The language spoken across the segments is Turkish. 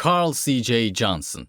Carl C.J. Johnson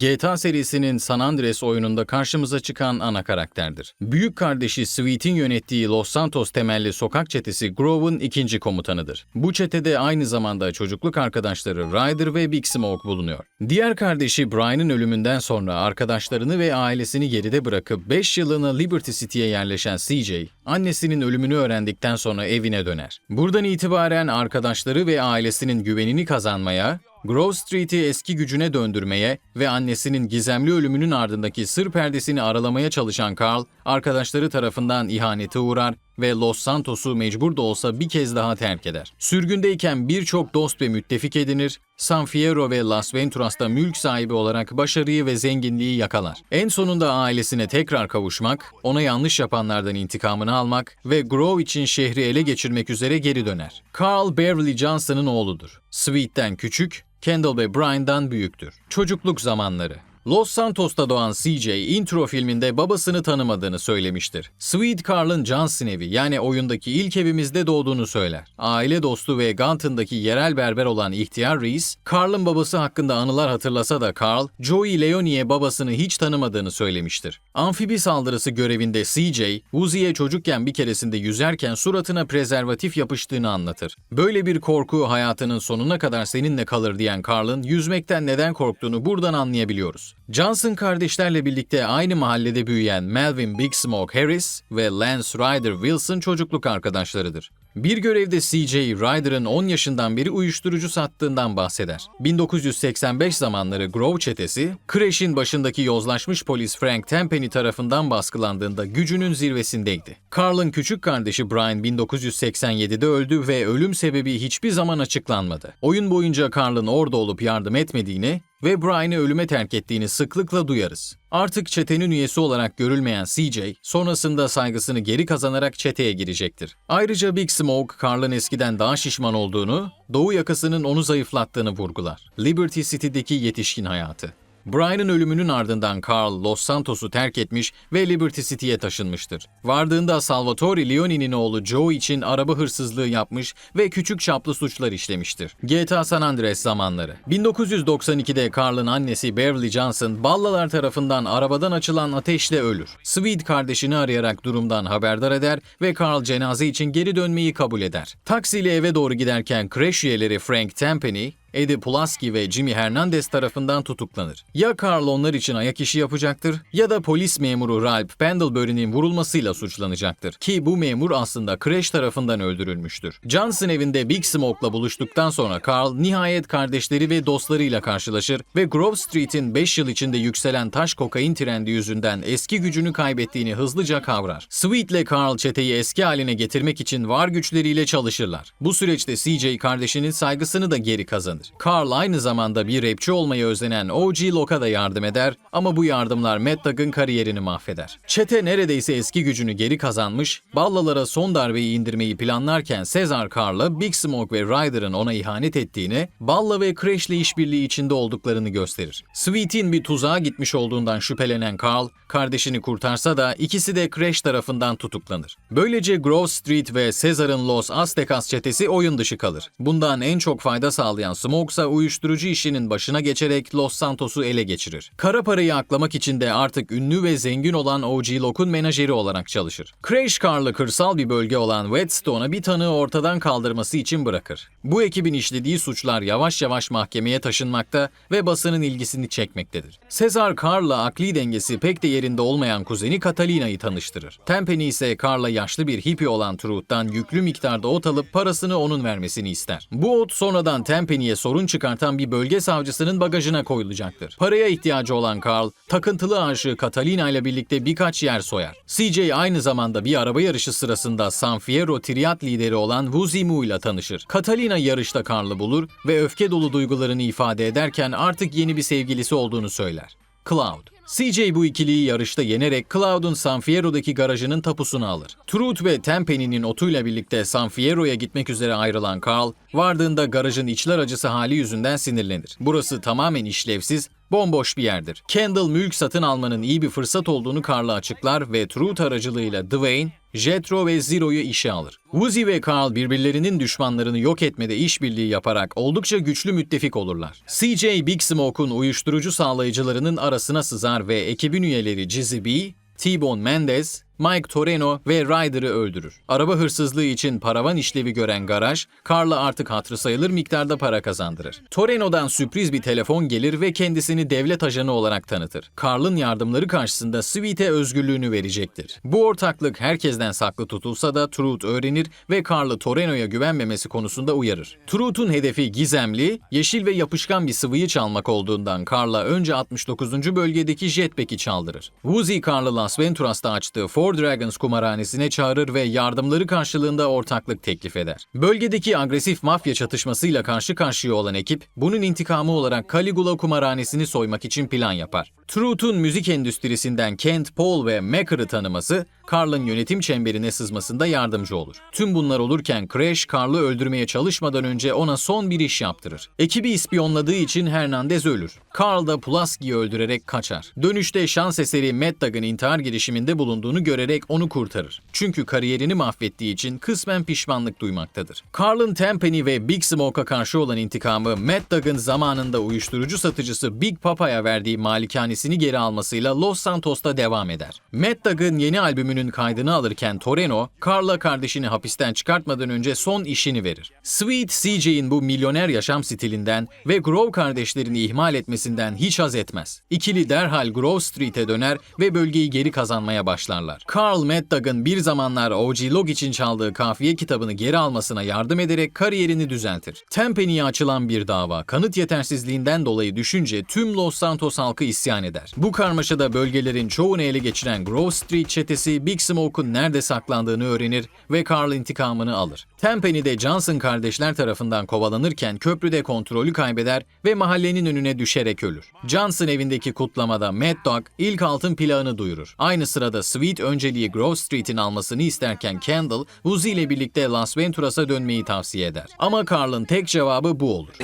GTA serisinin San Andreas oyununda karşımıza çıkan ana karakterdir. Büyük kardeşi Sweet'in yönettiği Los Santos temelli sokak çetesi Grove'un ikinci komutanıdır. Bu çetede aynı zamanda çocukluk arkadaşları Ryder ve Big Smoke bulunuyor. Diğer kardeşi Brian'ın ölümünden sonra arkadaşlarını ve ailesini geride bırakıp 5 yılına Liberty City'ye yerleşen CJ, annesinin ölümünü öğrendikten sonra evine döner. Buradan itibaren arkadaşları ve ailesinin güvenini kazanmaya, Grove Street'i eski gücüne döndürmeye ve annesinin gizemli ölümünün ardındaki sır perdesini aralamaya çalışan Carl, arkadaşları tarafından ihanete uğrar ve Los Santos'u mecbur da olsa bir kez daha terk eder. Sürgündeyken birçok dost ve müttefik edinir, San Fierro ve Las Venturas'ta mülk sahibi olarak başarıyı ve zenginliği yakalar. En sonunda ailesine tekrar kavuşmak, ona yanlış yapanlardan intikamını almak ve Grove için şehri ele geçirmek üzere geri döner. Carl Beverly Johnson'ın oğludur. Sweet'ten küçük, Kendall ve Brian'dan büyüktür. Çocukluk zamanları. Los Santos'ta doğan CJ, intro filminde babasını tanımadığını söylemiştir. Sweet Carl'ın Johnson evi yani oyundaki ilk evimizde doğduğunu söyler. Aile dostu ve Gunton'daki yerel berber olan ihtiyar reis, Carl'ın babası hakkında anılar hatırlasa da Carl, Joey Leonie'ye babasını hiç tanımadığını söylemiştir. Amfibi saldırısı görevinde CJ, Uzi'ye çocukken bir keresinde yüzerken suratına prezervatif yapıştığını anlatır. Böyle bir korku hayatının sonuna kadar seninle kalır diyen Carl'ın yüzmekten neden korktuğunu buradan anlayabiliyoruz. Johnson kardeşlerle birlikte aynı mahallede büyüyen Melvin Big Smoke Harris ve Lance Ryder Wilson çocukluk arkadaşlarıdır. Bir görevde CJ, Ryder'ın 10 yaşından beri uyuşturucu sattığından bahseder. 1985 zamanları Grove çetesi, Crash'in başındaki yozlaşmış polis Frank Tenpenny tarafından baskılandığında gücünün zirvesindeydi. Carl'ın küçük kardeşi Brian 1987'de öldü ve ölüm sebebi hiçbir zaman açıklanmadı. Oyun boyunca Carl'ın orada olup yardım etmediğini, ve Brian'ı ölüme terk ettiğini sıklıkla duyarız. Artık çetenin üyesi olarak görülmeyen CJ, sonrasında saygısını geri kazanarak çeteye girecektir. Ayrıca Big Smoke, Carl'ın eskiden daha şişman olduğunu, doğu yakasının onu zayıflattığını vurgular. Liberty City'deki yetişkin hayatı. Brian'ın ölümünün ardından Carl Los Santos'u terk etmiş ve Liberty City'ye taşınmıştır. Vardığında Salvatore Leone'nin oğlu Joe için araba hırsızlığı yapmış ve küçük çaplı suçlar işlemiştir. GTA San Andreas zamanları. 1992'de Carl'ın annesi Beverly Johnson, Ballalar tarafından arabadan açılan ateşle ölür. Sweet kardeşini arayarak durumdan haberdar eder ve Carl cenaze için geri dönmeyi kabul eder. Taksiyle eve doğru giderken Crash üyeleri Frank Tempenny, Eddie Pulaski ve Jimmy Hernandez tarafından tutuklanır. Ya Carl onlar için ayak işi yapacaktır ya da polis memuru Ralph Pendlebury'nin vurulmasıyla suçlanacaktır. Ki bu memur aslında Crash tarafından öldürülmüştür. Johnson evinde Big Smoke'la buluştuktan sonra Carl nihayet kardeşleri ve dostlarıyla karşılaşır ve Grove Street'in 5 yıl içinde yükselen taş kokain trendi yüzünden eski gücünü kaybettiğini hızlıca kavrar. Sweet ile Carl çeteyi eski haline getirmek için var güçleriyle çalışırlar. Bu süreçte CJ kardeşinin saygısını da geri kazanır. Carl aynı zamanda bir rapçi olmayı özlenen OG Locke'a da yardım eder ama bu yardımlar Mad Dog'ın kariyerini mahveder. Çete neredeyse eski gücünü geri kazanmış, Ballalara son darbeyi indirmeyi planlarken Cesar Carl'a Big Smoke ve Ryder'ın ona ihanet ettiğini, Balla ve Crash'le işbirliği içinde olduklarını gösterir. Sweet'in bir tuzağa gitmiş olduğundan şüphelenen Carl, kardeşini kurtarsa da ikisi de Crash tarafından tutuklanır. Böylece Grove Street ve Cesar'ın Los Aztecas çetesi oyun dışı kalır. Bundan en çok fayda sağlayan Smoke'sa uyuşturucu işinin başına geçerek Los Santos'u ele geçirir. Kara parayı aklamak için de artık ünlü ve zengin olan OG Locke'un menajeri olarak çalışır. Crash Carl'ı kırsal bir bölge olan Whetstone'a bir tanığı ortadan kaldırması için bırakır. Bu ekibin işlediği suçlar yavaş yavaş mahkemeye taşınmakta ve basının ilgisini çekmektedir. Cesar Carl'la akli dengesi pek de yerinde olmayan kuzeni Catalina'yı tanıştırır. Tempenny ise Carl'a yaşlı bir hippie olan Truth'tan yüklü miktarda ot alıp parasını onun vermesini ister. Bu ot sonradan Tempenny'ye sorun çıkartan bir bölge savcısının bagajına koyulacaktır. Paraya ihtiyacı olan Carl, takıntılı aşığı Catalina ile birlikte birkaç yer soyar. CJ aynı zamanda bir araba yarışı sırasında San Fierro Triat lideri olan Moo ile tanışır. Catalina yarışta Carl'ı bulur ve öfke dolu duygularını ifade ederken artık yeni bir sevgilisi olduğunu söyler. Cloud. CJ bu ikiliyi yarışta yenerek Cloud'un San Fierro'daki garajının tapusunu alır. Truth ve Tempenny'nin otuyla birlikte San Fierro'ya gitmek üzere ayrılan Carl, vardığında garajın içler acısı hali yüzünden sinirlenir. Burası tamamen işlevsiz, bomboş bir yerdir. Kendall mülk satın almanın iyi bir fırsat olduğunu Carl'a açıklar ve Truth aracılığıyla Dwayne, Jetro ve Zero'yu işe alır. Woozy ve Carl birbirlerinin düşmanlarını yok etmede işbirliği yaparak oldukça güçlü müttefik olurlar. CJ Big Smoke'un uyuşturucu sağlayıcılarının arasına sızar ve ekibin üyeleri Jizzy B, T-Bone Mendez, Mike Toreno ve Ryder'ı öldürür. Araba hırsızlığı için paravan işlevi gören garaj, Carl'a artık hatırı sayılır miktarda para kazandırır. Toreno'dan sürpriz bir telefon gelir ve kendisini devlet ajanı olarak tanıtır. Carl'ın yardımları karşısında Sweet'e özgürlüğünü verecektir. Bu ortaklık herkesten saklı tutulsa da Truth öğrenir ve Carl'ı Toreno'ya güvenmemesi konusunda uyarır. Truth'un hedefi gizemli, yeşil ve yapışkan bir sıvıyı çalmak olduğundan Carl'a önce 69. bölgedeki jetpack'i çaldırır. Woozy Carl'ı Las Venturas'ta açtığı Four Dragons kumarhanesine çağırır ve yardımları karşılığında ortaklık teklif eder. Bölgedeki agresif mafya çatışmasıyla karşı karşıya olan ekip, bunun intikamı olarak Caligula kumarhanesini soymak için plan yapar. Truth'un müzik endüstrisinden Kent, Paul ve Macker'ı tanıması, Carl'ın yönetim çemberine sızmasında yardımcı olur. Tüm bunlar olurken Crash, Carl'ı öldürmeye çalışmadan önce ona son bir iş yaptırır. Ekibi ispiyonladığı için Hernandez ölür. Carl da Pulaski'yi öldürerek kaçar. Dönüşte şans eseri Mad Dog'ın intihar girişiminde bulunduğunu görerek onu kurtarır. Çünkü kariyerini mahvettiği için kısmen pişmanlık duymaktadır. Carl'ın Tenpenny ve Big Smoke'a karşı olan intikamı Mad Dog'ın zamanında uyuşturucu satıcısı Big Papa'ya verdiği malikanesini geri almasıyla Los Santos'ta devam eder. Mad Dog'ın yeni albümünün kaydını alırken Toreno, Carl'a kardeşini hapisten çıkartmadan önce son işini verir. Sweet CJ'in bu milyoner yaşam stilinden ve Grove kardeşlerini ihmal etmesinden hiç haz etmez. İkili derhal Grove Street'e döner ve bölgeyi geri kazanmaya başlarlar. Carl Mad Dog'ın bir zamanlar OG Log için çaldığı kafiye kitabını geri almasına yardım ederek kariyerini düzeltir. Tenpenny'ye açılan bir dava kanıt yetersizliğinden dolayı düşünce tüm Los Santos halkı isyan eder. Bu karmaşada bölgelerin çoğunu ele geçiren Grove Street çetesi Big Smoke'un nerede saklandığını öğrenir ve Carl intikamını alır. Tenpenny de Johnson kardeşler tarafından kovalanırken köprüde kontrolü kaybeder ve mahallenin önüne düşerek ölür. Johnson evindeki kutlamada Mad Dog ilk altın plağını duyurur. Aynı sırada Sweet önceliği Grove Street'in almasını isterken Kendall, Uzi ile birlikte Las Venturas'a dönmeyi tavsiye eder. Ama Carl'ın tek cevabı bu olur.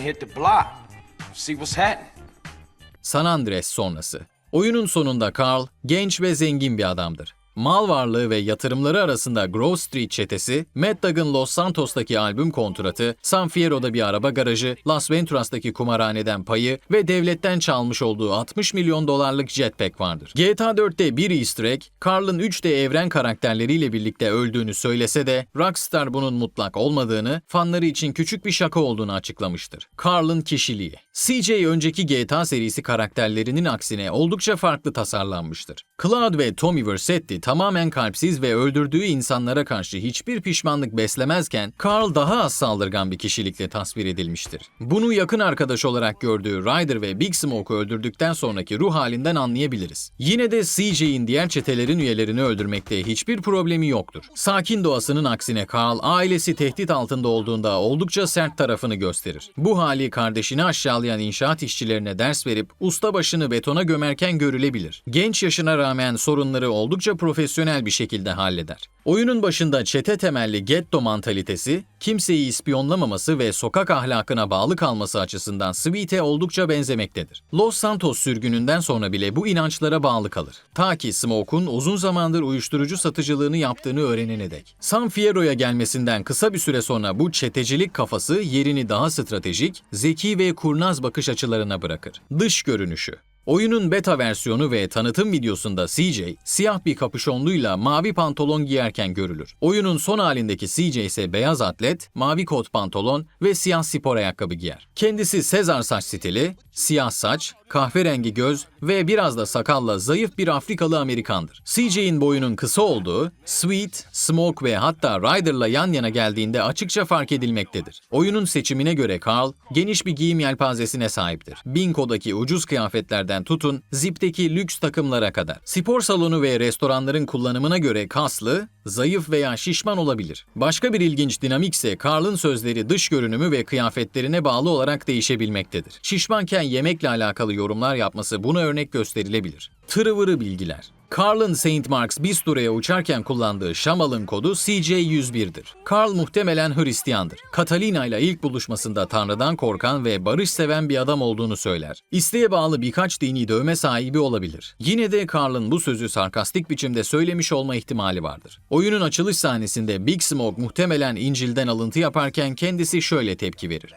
San Andres sonrası. Oyunun sonunda Carl genç ve zengin bir adamdır. Mal varlığı ve yatırımları arasında Grove Street çetesi, Mad Dog'ın Los Santos'taki albüm kontratı, San Fierro'da bir araba garajı, Las Venturas'taki kumarhaneden payı ve devletten çalmış olduğu 60 milyon dolarlık jetpack vardır. GTA 4'te bir easter egg, Carl'ın 3D evren karakterleriyle birlikte öldüğünü söylese de Rockstar bunun mutlak olmadığını, fanları için küçük bir şaka olduğunu açıklamıştır. Carl'ın kişiliği CJ önceki GTA serisi karakterlerinin aksine oldukça farklı tasarlanmıştır. Cloud ve Tommy Vercetti tamamen kalpsiz ve öldürdüğü insanlara karşı hiçbir pişmanlık beslemezken Carl daha az saldırgan bir kişilikle tasvir edilmiştir. Bunu yakın arkadaş olarak gördüğü Ryder ve Big Smoke'u öldürdükten sonraki ruh halinden anlayabiliriz. Yine de CJ'in diğer çetelerin üyelerini öldürmekte hiçbir problemi yoktur. Sakin doğasının aksine Carl ailesi tehdit altında olduğunda oldukça sert tarafını gösterir. Bu hali kardeşini aşağılayan inşaat işçilerine ders verip ustabaşını betona gömerken görülebilir. Genç yaşına rağmen sorunları oldukça profesyonel bir şekilde halleder. Oyunun başında çete temelli getto mantalitesi, kimseyi ispiyonlamaması ve sokak ahlakına bağlı kalması açısından Sweet'e oldukça benzemektedir. Los Santos sürgününden sonra bile bu inançlara bağlı kalır. Ta ki Smoke'un uzun zamandır uyuşturucu satıcılığını yaptığını öğrenene dek. San Fierro'ya gelmesinden kısa bir süre sonra bu çetecilik kafası yerini daha stratejik, zeki ve kurnaz bakış açılarına bırakır. Dış görünüşü Oyunun beta versiyonu ve tanıtım videosunda CJ, siyah bir kapüşonluyla mavi pantolon giyerken görülür. Oyunun son halindeki CJ ise beyaz atlet, mavi kot pantolon ve siyah spor ayakkabı giyer. Kendisi Sezar saç stili, siyah saç, kahverengi göz ve biraz da sakalla zayıf bir Afrikalı Amerikandır. CJ'in boyunun kısa olduğu, Sweet, Smoke ve hatta Ryder'la yan yana geldiğinde açıkça fark edilmektedir. Oyunun seçimine göre Carl, geniş bir giyim yelpazesine sahiptir. Binko'daki ucuz kıyafetlerden tutun, Zip'teki lüks takımlara kadar. Spor salonu ve restoranların kullanımına göre kaslı, zayıf veya şişman olabilir. Başka bir ilginç dinamik ise Carl'ın sözleri dış görünümü ve kıyafetlerine bağlı olarak değişebilmektedir. Şişmanken yemekle alakalı yorumlar yapması buna örnek gösterilebilir. Tırıvırı bilgiler. Carl'ın St. Mark's Bistura'ya uçarken kullandığı Şamal'ın kodu CJ101'dir. Carl muhtemelen Hristiyandır. Catalina ile ilk buluşmasında Tanrı'dan korkan ve barış seven bir adam olduğunu söyler. İsteğe bağlı birkaç dini dövme sahibi olabilir. Yine de Carl'ın bu sözü sarkastik biçimde söylemiş olma ihtimali vardır. Oyunun açılış sahnesinde Big Smoke muhtemelen İncil'den alıntı yaparken kendisi şöyle tepki verir.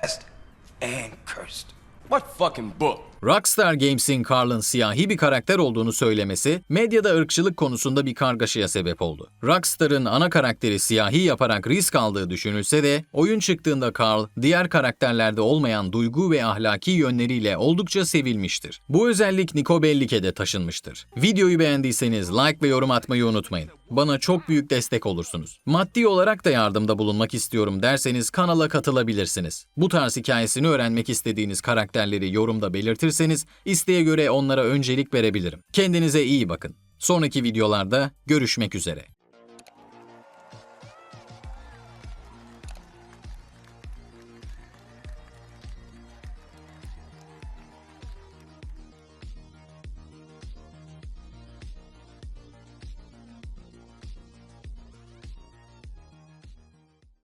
And cursed. What fucking book? Rockstar Games'in Carl'ın siyahi bir karakter olduğunu söylemesi, medyada ırkçılık konusunda bir kargaşaya sebep oldu. Rockstar'ın ana karakteri siyahi yaparak risk aldığı düşünülse de, oyun çıktığında Carl, diğer karakterlerde olmayan duygu ve ahlaki yönleriyle oldukça sevilmiştir. Bu özellik Nico Bellic'e de taşınmıştır. Videoyu beğendiyseniz like ve yorum atmayı unutmayın. Bana çok büyük destek olursunuz. Maddi olarak da yardımda bulunmak istiyorum derseniz kanala katılabilirsiniz. Bu tarz hikayesini öğrenmek istediğiniz karakterleri yorumda belirtirseniz isteğe göre onlara öncelik verebilirim. Kendinize iyi bakın. Sonraki videolarda görüşmek üzere.